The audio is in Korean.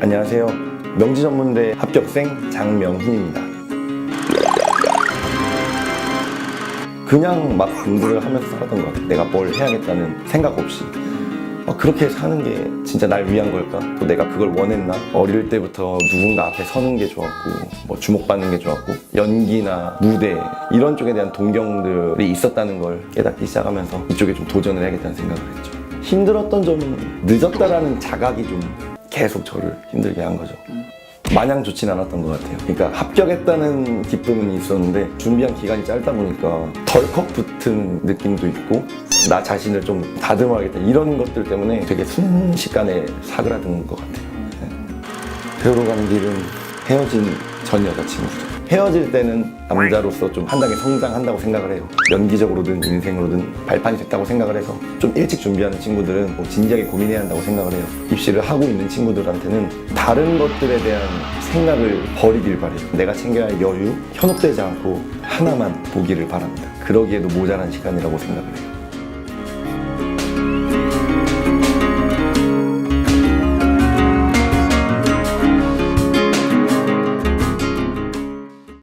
안녕하세요. 명지전문대 합격생 장명훈입니다. 그냥 막 공부를 하면서 살았던 것 같아요. 내가 뭘 해야겠다는 생각 없이. 어, 그렇게 사는 게 진짜 날 위한 걸까? 또 내가 그걸 원했나? 어릴 때부터 누군가 앞에 서는 게 좋았고, 뭐 주목받는 게 좋았고, 연기나 무대, 이런 쪽에 대한 동경들이 있었다는 걸 깨닫기 시작하면서 이쪽에 좀 도전을 해야겠다는 생각을 했죠. 힘들었던 점은 늦었다라는 자각이 좀 계속 저를 힘들게 한 거죠. 마냥 좋진 않았던 것 같아요. 그러니까 합격했다는 기쁨은 있었는데 준비한 기간이 짧다 보니까 덜컥 붙은 느낌도 있고 나 자신을 좀 다듬어야겠다 이런 것들 때문에 되게 순식간에 사그라든 것 같아요. 네. 배우러 가는 길은 헤어진 전 여자친구죠. 헤어질 때는 남자로서 좀 한 단계 성장한다고 생각을 해요. 연기적으로든 인생으로든 발판이 됐다고 생각을 해서 좀 일찍 준비하는 친구들은 뭐 진지하게 고민해야 한다고 생각을 해요. 입시를 하고 있는 친구들한테는 다른 것들에 대한 생각을 버리길 바래요. 내가 챙겨야 할 여유, 현혹되지 않고 하나만 보기를 바랍니다. 그러기에도 모자란 시간이라고 생각을 해요.